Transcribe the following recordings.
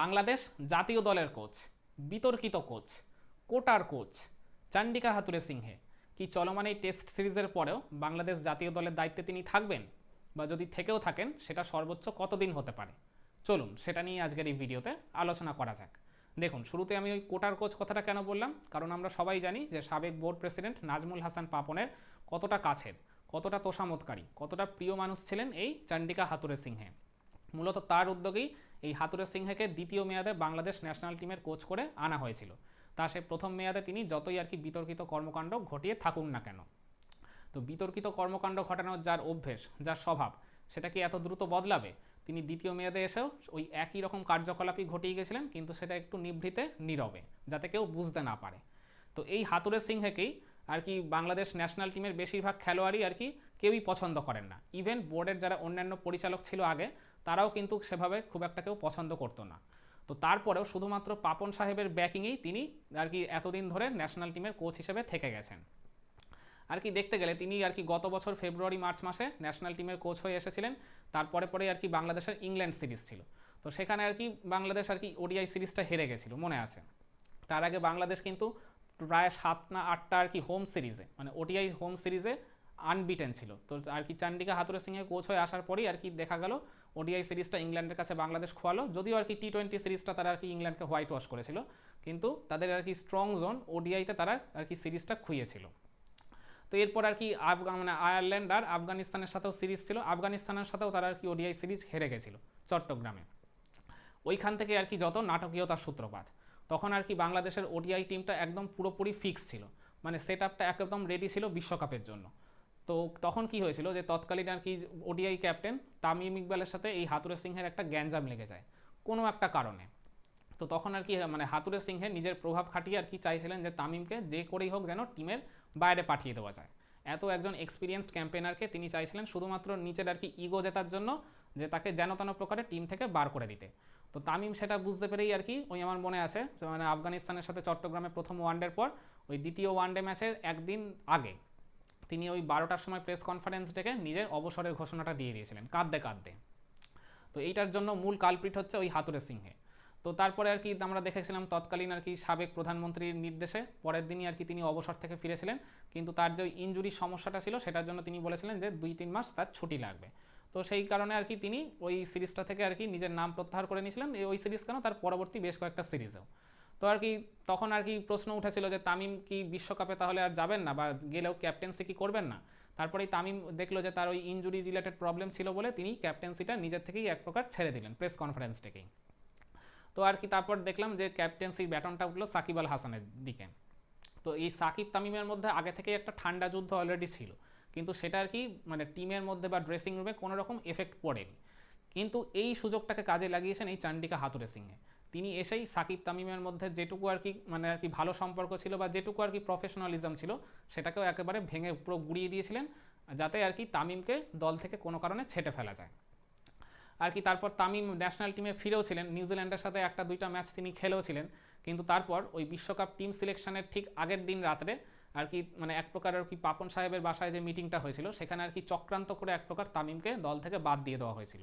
বাংলাদেশ জাতীয় দলের কোচ, বিতর্কিত কোচ, কোটার কোচ, চান্ডিকা হাতুরে সিংহে। কি চলমান এই টেস্ট সিরিজের পরেও বাংলাদেশ জাতীয় দলের দায়িত্বে তিনি থাকবেন? বা যদি থেকেও থাকেন, সেটা সর্বোচ্চ কতদিন হতে পারে? চলুন সেটা নিয়ে আজকের এই ভিডিওতে আলোচনা করা যাক। দেখুন, শুরুতে আমি ওই কোটার কোচ কথাটা কেন বললাম? কারণ আমরা সবাই জানি যে সাবেক বোর্ড প্রেসিডেন্ট নাজমুল হাসান পাপনের কতটা কাছের, কতটা তোষামতকারী কতটা প্রিয় মানুষ ছিলেন এই চান্ডিকা হাতুরে সিংহে। মূলত তার উদ্যোগেই এই হাতুরে সিংহেকে দ্বিতীয় মেয়াদে বাংলাদেশ ন্যাশনাল টিমের কোচ করে আনা হয়েছিল। তা সে প্রথম মেয়াদে তিনি যতই আর কি বিতর্কিত কর্মকাণ্ড ঘটিয়ে থাকুন না কেন। তো বিতর্কিত কর্মকাণ্ড ঘটানোর যার অভ্যেস, যার স্বভাব, সেটা কি এত দ্রুত বদলাবে? তিনি দ্বিতীয় মেয়াদে এসেও ওই একই রকম কার্যকলাপই ঘটিয়ে গেছিলেন, কিন্তু সেটা একটু নিভৃতে, নীরবে, যাতে কেউ বুঝতে না পারে। তো এই হাতুরে সিংহেকেই আর কি বাংলাদেশ ন্যাশনাল টিমের বেশিরভাগ খেলোয়াড়ই আর কি কেউই পছন্দ করেন না। ইভেন বোর্ডের যারা অন্যান্য পরিচালক ছিল আগে তারাও কিন্তু সেভাবে খুব একটা কেউ পছন্দ করতো না। তো তারপরেও শুধুমাত্র পাপন সাহেবের ব্যাকিংয়েই তিনি আর কি এতদিন ধরে ন্যাশনাল টিমের কোচ হিসেবে থেকে গেছেন। আর কি দেখতে গেলে তিনি আর কি গত বছর ফেব্রুয়ারি মার্চ মাসে ন্যাশনাল টিমের কোচ হয়ে এসেছিলেন, তারপরে পরে আর কি বাংলাদেশের ইংল্যান্ড সিরিজ ছিল। তো সেখানে আর কি বাংলাদেশ আর কি ওডিআই সিরিজটা হেরে গেছিল, মনে আছে? তার আগে বাংলাদেশ কিন্তু প্রায় সাত না আটটা আর কি হোম সিরিজে মানে ওডিআই হোম সিরিজে আনবিটেন ছিল। তো আর কি চান্ডিকা হাতুরে সিংহে কোচ হয়ে আসার পরেই আর কি দেখা গেল ওডিআই সিরিজটা ইংল্যান্ডের কাছে বাংলাদেশ খোয়ালো, যদিও আর কি টি টোয়েন্টি সিরিজটা তারা আর কি ইংল্যান্ডকে হোয়াইট ওয়াশ করেছিল, কিন্তু তাদের আর কি স্ট্রং জোন ওডিআইতে তারা আর কি সিরিজটা খুইয়েছিল। তো এরপর আর কি আফগান মানে আয়ারল্যান্ড আর আফগানিস্তানের সাথেও সিরিজ ছিল আফগানিস্তানের সাথেও তারা আর কি ওডিআই সিরিজ হেরে গেছিল চট্টগ্রামে। ওইখান থেকে আর কি যত নাটকীয়তার সূত্রপাত, তখন আর কি বাংলাদেশের ওডিআই টিমটা একদম পুরোপুরি ফিক্স ছিল মানে সেট আপটা একদম রেডি ছিল বিশ্বকাপের জন্য। তো তখন কি হয়েছিল যে তৎকালীন আর কি ওডিআই ক্যাপ্টেন তামিম ইকবালের সাথে এই হাতুরে সিংহের একটা গ্যাঞ্জাম লেগে যায়, কোনো একটা কারণে। তো তখন আর কি মানে হাতুরে সিংহে নিজের প্রভাব খাটিয়ে আর কি চাইছিলেন যে তামিমকে যে করেই হোক যেন টিমের বাইরে পাঠিয়ে দেওয়া যায়। এত একজন এক্সপিরিয়েন্সড ক্যাম্পেনারকে তিনি চাইছিলেন শুধুমাত্র নিচের আর কি ইগো জেতার জন্য যে তাকে যেন তেন প্রকারে টিম থেকে বার করে দিতে। তো তামিম সেটা বুঝতে পেরেই আর কি ওই আমার মনে আছে মানে আফগানিস্তানের সাথে চট্টগ্রামে প্রথম ওয়ানডের পর ওই দ্বিতীয় ওয়ানডে ম্যাচের একদিন আগে তিনি ওই বারোটার সময় প্রেস কনফারেন্স ডেকে নিজের অবসরের ঘোষণাটা দিয়ে দিয়েছিলেন, কাঁদতে কাঁদতে। তো এইটার জন্য মূল কালপিট হচ্ছে ওই হাতুরে সিংহে। তো তারপরে আর কি আমরা দেখেছিলাম তৎকালীন আর কি সাবেক প্রধানমন্ত্রীর নির্দেশে, পরের দিনই আর কি তিনি অবসর থেকে ফিরেছিলেন, কিন্তু তার যে ইঞ্জুরির সমস্যাটা ছিল সেটার জন্য তিনি বলেছিলেন যে দুই তিন মাস তার ছুটি লাগবে। তো সেই কারণে আর কি তিনি ওই সিরিজটা থেকে আর কি নিজের নাম প্রত্যাহার করে নিয়েছিলেন ওই সিরিজ কেন? তার পরবর্তী বেশ কয়েকটা সিরিজেও। তো আর কি তখন আর কি প্রশ্ন উঠেছিল যে তামিম কি বিশ্বকাপে তাহলে আর যাবেন না বা গেলেও ক্যাপ্টেন্সি কি করবেন না? তারপরেই তামিম দেখল যে তার ওই ইঞ্জুরি রিলেটেড প্রবলেম ছিল বলে তিনি ক্যাপ্টেন্সিটা নিজের থেকেই এক প্রকার ছেড়ে দিলেন প্রেস কনফারেন্স থেকেই। তো আর কি তারপর দেখলাম যে ক্যাপ্টেন্সির ব্যাটনটা উঠল সাকিব আল হাসানের দিকে। তো এই সাকিব তামিমের মধ্যে আগে থেকে একটা ঠান্ডা যুদ্ধ অলরেডি ছিল। কিন্তু সেটা আর কি মানে টিমের মধ্যে বা ড্রেসিং রুমে কোনো রকম এফেক্ট পড়েনি। কিন্তু এই সুযোগটাকে কাজে লাগিয়েছেন এই চান্ডিকা হাতুরে সিংহে। তিনি এসেই সাকিব তামিমের মধ্যে যেটুকু আর কি মানে আর কি ভালো সম্পর্ক ছিল বা যেটুকু আর কি প্রফেশনালিজম ছিল, সেটাকেও একেবারে ভেঙে পুরো গুড়িয়ে দিয়েছিলেন, যাতে আর কি তামিমকে দল থেকে কোনো কারণে ছেটে ফেলা যায়। আর কি তারপর তামিম ন্যাশনাল টিমে ফিরেও ছিলেন নিউজিল্যান্ডের সাথে একটা দুইটা ম্যাচ তিনি খেলেও ছিলেন, কিন্তু তারপর ওই বিশ্বকাপ টিম সিলেকশনের ঠিক আগের দিন রাত্রে আর কি মানে এক প্রকার আর কি পাপন সাহেবের বাসায় যে মিটিংটা হয়েছিল, সেখানে আর কি চক্রান্ত করে এক প্রকার তামিমকে দল থেকে বাদ দিয়ে দেওয়া হয়েছিল।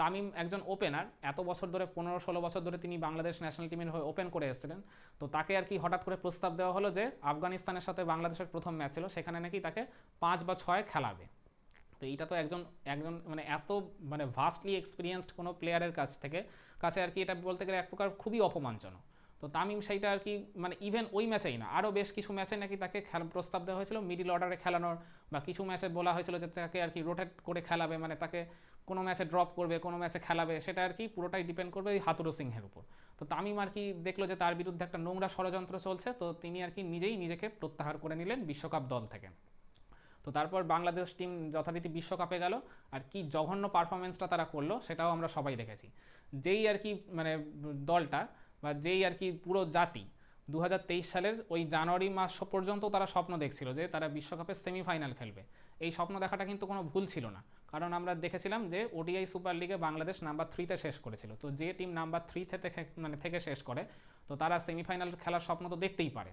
তামিম একজন ওপেনার এত বছর ধরে, পনেরো ষোলো বছর ধরে তিনি বাংলাদেশ ন্যাশনাল টিমের হয়ে ওপেন করে এসেছিলেন। তো তাকে আর কি হঠাৎ করে প্রস্তাব দেওয়া হলো যে, আফগানিস্তানের সাথে বাংলাদেশের প্রথম ম্যাচ ছিল, সেখানে নাকি তাকে পাঁচ বা ছয় খেলাবে। তো এইটা তো একজন একজন মানে এত মানে ভাস্টলি এক্সপিরিয়েন্সড কোনো প্লেয়ারের কাছ থেকে, কাছে আর কি এটা বলতে গেলে এক প্রকার খুবই অপমানজনক। তো তামিম সেইটা আর কি মানে ইভেন ওই ম্যাচেই না আরও বেশ কিছু ম্যাচে নাকি তাকে খেলা, প্রস্তাব দেওয়া হয়েছিল মিডিল অর্ডারে খেলানোর, বা কিছু ম্যাচে বলা হয়েছিল যে তাকে আর কি রোটেট করে খেলাবে মানে তাকে কোনো ম্যাচে ড্রপ করবে, কোনো ম্যাচে খেলাবে, সেটা আর কি পুরোটাই ডিপেন্ড করবে ওই হাতুরু সিংহের উপর। তো তামিম আর কি দেখল যে তার বিরুদ্ধে একটা নোংরা ষড়যন্ত্র চলছে, তো তিনি আর কি নিজেই নিজেকে প্রত্যাহার করে নিলেন বিশ্বকাপ দল থেকে। তো তারপর বাংলাদেশ টিম যথারীতি বিশ্বকাপে গেল, আর কি জঘন্য পারফরমেন্সটা তারা করল, সেটাও আমরা সবাই দেখেছি। যেই আর কি মানে দলটা বা যেই আর কি পুরো জাতি দু হাজার তেইশ সালের ওই জানুয়ারি মাস পর্যন্ত তারা স্বপ্ন দেখছিল যে তারা বিশ্বকাপের সেমিফাইনাল খেলবে। এই স্বপ্ন দেখাটা কিন্তু কোনো ভুল ছিল না। কারণ আমরা দেখেছিলাম যে ওডিআই সুপার লিগে বাংলাদেশ নাম্বার থ্রিতে শেষ করেছিল। তো যে টিম নাম্বার থ্রি থেকে মানে থেকে শেষ করে, তো তারা সেমিফাইনাল খেলার স্বপ্ন তো দেখতেই পারে।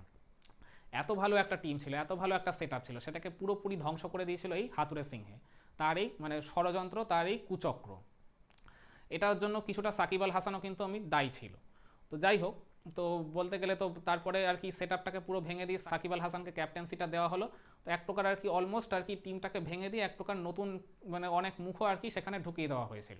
এত ভালো একটা টিম ছিল, এত ভালো একটা সেট ছিল, সেটাকে পুরোপুরি ধ্বংস করে দিয়েছিল এই হাতুরে সিংহে। তার এই মানে ষড়যন্ত্র তার এই কুচক্র। এটার জন্য কিছুটা সাকিব আল হাসানও কিন্তু আমি দায়ী ছিল। তো যাই হোক তো বলতে গেলে তো তারপরে আর কি সেট পুরো ভেঙে দিয়ে সাকিব আল হাসানকে ক্যাপ্টেন্সিটা দেওয়া হলো। তো এক প্রকার আর কি অলমোস্ট আর কি টিমটাকে ভেঙে দিয়ে এক প্রকার নতুন মানে অনেক মুখও আর কি সেখানে ঢুকিয়ে দেওয়া হয়েছিল।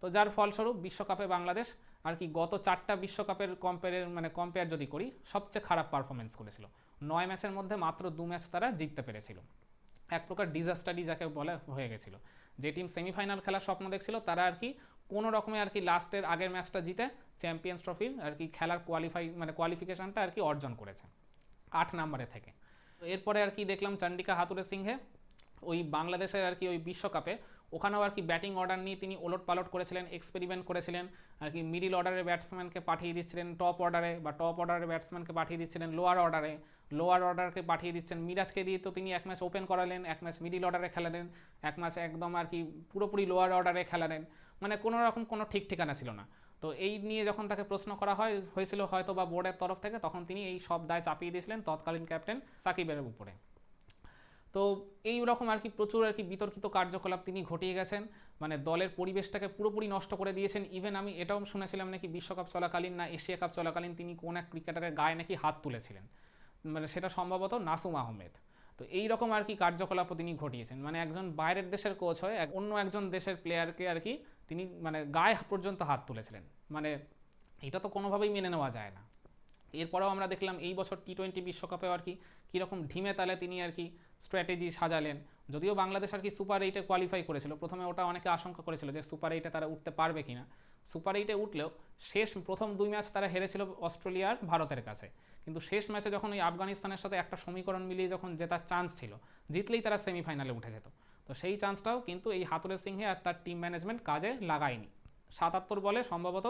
তো যার ফলস্বরূপ বিশ্বকাপে বাংলাদেশ আর কি গত চারটা বিশ্বকাপের কম্পেয়ারের মানে কম্পেয়ার যদি করি, সবচেয়ে খারাপ পারফরমেন্স করেছিল। নয় ম্যাচের মধ্যে মাত্র দু ম্যাচ তারা জিততে পেরেছিল। এক প্রকার ডিজাস্টারই যাকে বলে হয়ে গেছিল। যে টিম সেমিফাইনাল খেলার স্বপ্ন দেখছিল, তারা আর কি কোনো রকমে আর কি লাস্টের আগের ম্যাচটা জিতে চ্যাম্পিয়ন্স ট্রফির আর কি খেলার কোয়ালিফাই মানে কোয়ালিফিকেশনটা আর কি অর্জন করেছে আট নম্বরে থেকে। এরপরে আর কি দেখলাম চন্ডিকা হাতুরে সিংহে ওই বাংলাদেশের আর কি ওই বিশ্বকাপে। ওখানেও আর কি ব্যাটিং অর্ডার নিয়ে তিনি ওলট পালট করেছিলেন এক্সপেরিমেন্ট করেছিলেন, আর কি মিডিল অর্ডারের ব্যাটসম্যানকে পাঠিয়ে দিচ্ছিলেন টপ অর্ডারে বা টপ অর্ডারের ব্যাটসম্যানকে পাঠিয়ে দিচ্ছিলেন লোয়ার অর্ডারে লোয়ার অর্ডারকে পাঠিয়ে দিচ্ছেন মিরাজকে দিয়ে তো তিনি এক ম্যাচ ওপেন করালেন, এক ম্যাচ মিডিল অর্ডারে খেলালেন, এক ম্যাচ একদম আর কি পুরোপুরি লোয়ার অর্ডারে খেলালেন। মানে কোনো রকম কোনো ঠিক ঠিকানা ছিল না। তো এই নিয়ে যখন তাকে প্রশ্ন করা হয়, হয়েছিল হয়তো বা বোর্ডের তরফ থেকে, তখন তিনি এই সব দায় চাপিয়ে দিয়েছিলেন তৎকালীন ক্যাপ্টেন সাকিবের উপরে। তো এই রকম আর কি প্রচুর আর কি বিতর্কিত কার্যকলাপ তিনি ঘটিয়ে গেছেন। মানে দলের পরিবেশটাকে পুরোপুরি নষ্ট করে দিয়েছেন। ইভেন আমি এটাও শুনেছিলাম নাকি বিশ্বকাপ চলাকালীন না এশিয়া কাপ চলাকালীন তিনি কোন এক ক্রিকেটারের গায়ে নাকি হাত তুলেছিলেন। মানে সেটা সম্ভবত নাসুম আহমেদ। তো এই রকম আর কি কার্যকলাপও তিনি ঘটিয়েছেন। মানে একজন বাইরের দেশের কোচ হয়ে অন্য একজন দেশের প্লেয়ারকে আর কি তিনি মানে গায়ে পর্যন্ত হাত তুলেছিলেন। মানে এটা তো কোনোভাবেই মেনে নেওয়া যায় না। এরপরেও আমরা দেখলাম এই বছর টি টোয়েন্টি বিশ্বকাপেও আর কি কীরকম ঢিমে তালে তিনি আর কি স্ট্র্যাটেজি সাজালেন। যদিও বাংলাদেশ আর কি সুপার এইটে কোয়ালিফাই করেছিল। প্রথমে ওটা অনেকে আশঙ্কা করেছিল যে সুপার এইটে তারা উঠতে পারবে কিনা। সুপার এইটে উঠলেও শেষ প্রথম দুই ম্যাচ তারা হেরেছিল অস্ট্রেলিয়ার ভারতের কাছে। কিন্তু শেষ ম্যাচে যখন ওই আফগানিস্তানের সাথে একটা সমীকরণ মিলিয়ে যখন জেতার চান্স ছিল, জিতলেই তারা সেমিফাইনালে উঠে যেত। তো সেই চান্সটাও কিন্তু এই হাতুরে সিংহে আর তার টিম ম্যানেজমেন্ট কাজে লাগায়নি। সাতাত্তর বলে সম্ভবত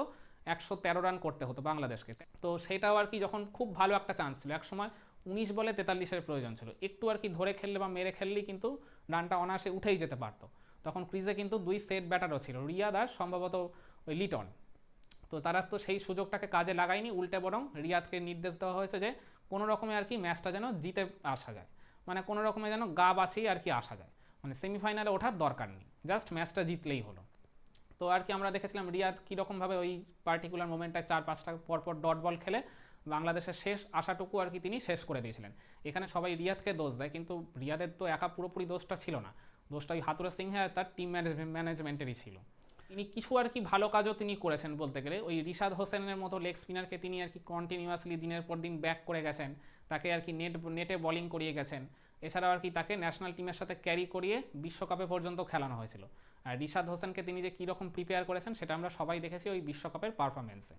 একশো তেরো রান করতে হতো বাংলাদেশকে। তো সেটাও আর কি যখন খুব ভালো একটা চান্স ছিল এক সময় উনিশ বলে তেতাল্লিশের প্রয়োজন ছিল। একটু আর কি ধরে খেললে বা মেরে খেললেই কিন্তু রানটা অনায়াসে উঠেই যেতে পারতো। তখন ক্রিজে কিন্তু দুই সেট ব্যাটারও ছিল, রিয়াদ আর সম্ভবত ওই লিটন। তো তারা তো সেই সুযোগটাকে কাজে লাগায়নি, উল্টে বরং রিয়াদকে নির্দেশ দেওয়া হয়েছে যে কোনো রকমে আর কি ম্যাচটা যেন জিতে আসা যায়। মানে কোনো রকমে যেন গা বাঁচিয়ে আর কি আসা যায়। মানে সেমিফাইনালে ওঠার দরকার নেই। জাস্ট ম্যাচটা জিতলেই হলো। তো আর কি আমরা দেখেছিলাম রিয়াদ কীরকমভাবে ওই পার্টিকুলার মোমেন্টটায় চার পাঁচটা পরপর ডট বল খেলে। বাংলাদেশের শেষ আশাটুকু আর কি তিনি শেষ করে দিয়েছিলেন। এখানে সবাই রিয়াদকে দোষ দেয়, কিন্তু রিয়াদের তো একা পুরোপুরি দোষটা ছিল না। দোষটা ওই হাতুরা সিংহে আর তার টিম ম্যানেজমেন্টেরই ছিল। তিনি কিছু আর কি ভালো কাজও তিনি করেছেন বলতে গেলে। ওই রিশাদ হোসেনের মতো লেগ স্পিনারকে তিনি আর কি কন্টিনিউয়াসলি দিনের পর দিন ব্যাক করে গেছেন। তাকে আর কি নেট নেটে বলিং করিয়ে গেছেন। এছাড়াও আর কি তাকে ন্যাশনাল টিমের সাথে ক্যারি করিয়ে বিশ্বকাপে পর্যন্ত খেলানো হয়েছিল। আর রিশাদ হোসেনকে তিনি যে কীরকম প্রিপেয়ার করেছেন, সেটা আমরা সবাই দেখেছি ওই বিশ্বকাপের পারফরমেন্সে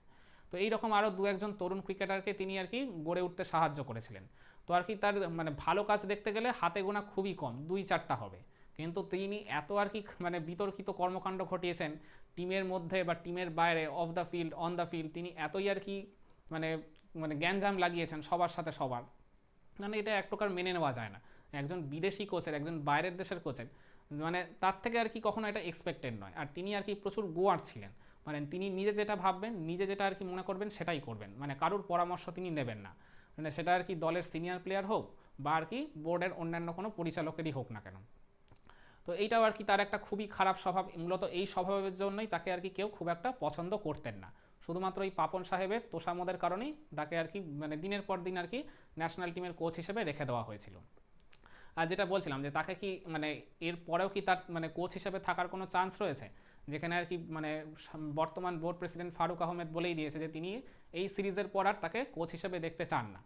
তো এইরকম আরও দু একজন তরুণ ক্রিকেটারকে তিনি আর কি গড়ে উঠতে সাহায্য করেছিলেন। তো আর কি তার মানে ভালো কাজ দেখতে গেলে হাতে গোনা খুবই কম, দুই চারটা হবে। কিন্তু তিনি এত আর কি মানে বিতর্কিত কর্মকাণ্ড ঘটিয়েছেন, টিমের মধ্যে বা টিমের বাইরে off the field on the field তিনি এতই আর কি মানে মানে গ্যাঞ্জাম লাগিয়েছেন সবার সাথে সবার। মানে এটা এক প্রকার মেনে নেওয়া যায় না। একজন বিদেশি কোচের একজন বাইরের দেশের কোচের মানে তার থেকে আর কি কখনো এটা এক্সপেক্টেড নয়। আর তিনি আর কি প্রচুর গোয়ার ছিলেন। মানে তিনি নিজে যেটা ভাববেন, নিজে যেটা আর কি মনে করবেন, সেটাই করবেন। মানে কারোর পরামর্শ তিনি নেবেন না। মানে সেটা আর কি দলের সিনিয়র প্লেয়ার হোক বা আর কি বোর্ডের অন্যান্য কোনো পরিচালকেরই হোক না কেন। তো এইটাও আর কি তার একটা খুবই খারাপ স্বভাব। মূলত এই স্বভাবের জন্যই তাকে আর কি কেউ খুব একটা পছন্দ করতেন না। শুধুমাত্র এই পাপন সাহেবের, তোষামদের কারণেই তাকে আর কি মানে দিনের পর দিন আর কি ন্যাশনাল টিমের কোচ হিসেবে রেখে দেওয়া হয়েছিল। আর যেটা বলছিলাম যে তাকে কি মানে এর পরেও কি তার মানে কোচ হিসেবে থাকার কোনো চান্স রয়েছে? যেখানে আর কি মানে বর্তমান বোর্ড প্রেসিডেন্ট ফারুক আহমেদ বলেই দিয়েছে যে তিনি এই সিরিজের পর আর তাকে কোচ হিসেবে দেখতে চান না।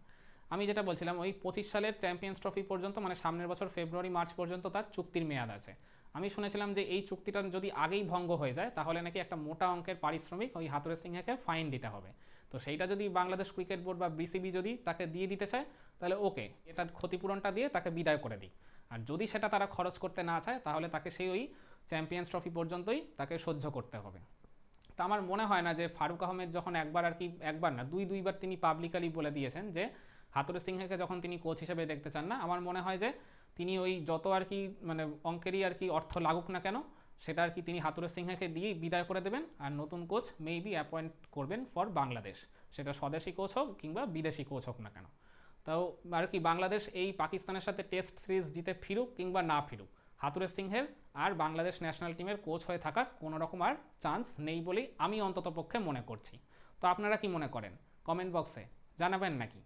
আমি যেটা বলছিলাম, ওই পঁচিশ সালের চ্যাম্পিয়ন্স ট্রফি পর্যন্ত মানে সামনের বছর ফেব্রুয়ারি মার্চ পর্যন্ত তার চুক্তির মেয়াদ আছে। আমি শুনেছিলাম যে এই চুক্তিটা যদি আগেই ভঙ্গ হয়ে যায়, তাহলে নাকি একটা মোটা অঙ্কের পারিশ্রমিক ওই হাতুরে সিংহাকে ফাইন দিতে হবে। তো সেইটা যদি বাংলাদেশ ক্রিকেট বোর্ড বা বিসিবি যদি তাকে দিয়ে দিতে চায় তাহলে ওকে এটা ক্ষতিপূরণটা দিয়ে তাকে বিদায় করে দিই। আর যদি সেটা তারা খরচ করতে না চায়, তাহলে তাকে সেই ওই চ্যাম্পিয়ন্স ট্রফি পর্যন্তই তাকে সহ্য করতে হবে। তা আমার মনে হয় না যে ফারুক আহমেদ যখন একবার আর কি, একবার না, দুই, দুইবার তিনি পাবলিকালি বলে দিয়েছেন যে হাতুরে সিংহকে যখন তিনি কোচ হিসেবে দেখতে চান না, আমার মনে হয় যে তিনি ওই যত আর কি মানে অঙ্কেরই আর কি অর্থ লাগুক না কেন, সেটা আর কি তিনি হাতুরে সিংহাকে দিয়েই বিদায় করে দেবেন। আর নতুন কোচ মেবি অ্যাপয়েন্ট করবেন ফর বাংলাদেশ। সেটা স্বদেশি কোচ হোক কিংবা বিদেশি কোচ হোক না কেন। তাও আর কি, বাংলাদেশ এই পাকিস্তানের সাথে টেস্ট সিরিজ জিতে ফিরুক কিংবা না ফিরুক। হাতুরে সিংহের আর বাংলাদেশ ন্যাশনাল টিমের কোচ হয়ে থাকার কোনো রকম আর চান্স নেই বলেই আমি অন্ততপক্ষে মনে করছি। তো আপনারা কি মনে করেন? কমেন্ট বক্সে জানাবেন নাকি?